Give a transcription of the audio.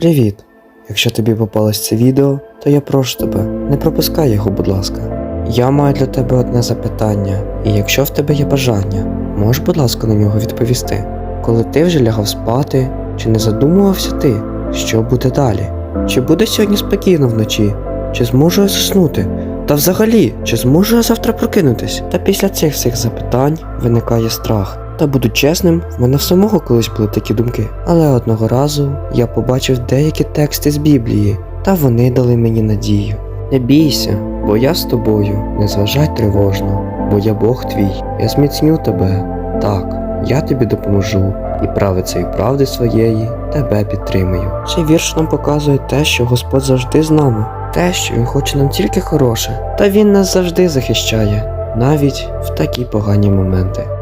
Привіт! Якщо тобі попалось це відео, то я прошу тебе, не пропускай його, будь ласка. Я маю для тебе одне запитання, і якщо в тебе є бажання, можеш, будь ласка, на нього відповісти. Коли ти вже лягав спати, чи не задумувався ти, що буде далі? Чи буде сьогодні спокійно вночі? Чи зможу я заснути? Та взагалі, чи зможу я завтра прокинутись? Та після цих всіх запитань виникає страх. Та буду чесним, в мене в самого колись були такі думки. Але одного разу я побачив деякі тексти з Біблії, та вони дали мені надію. Не бійся, бо я з тобою, не зважай тривожно, бо я Бог твій, я зміцню тебе. Так, я тобі допоможу, і правицею правди своєї тебе підтримую. Цей вірш нам показує те, що Господь завжди з нами, те, що Він хоче нам тільки хороше, та Він нас завжди захищає, навіть в такі погані моменти.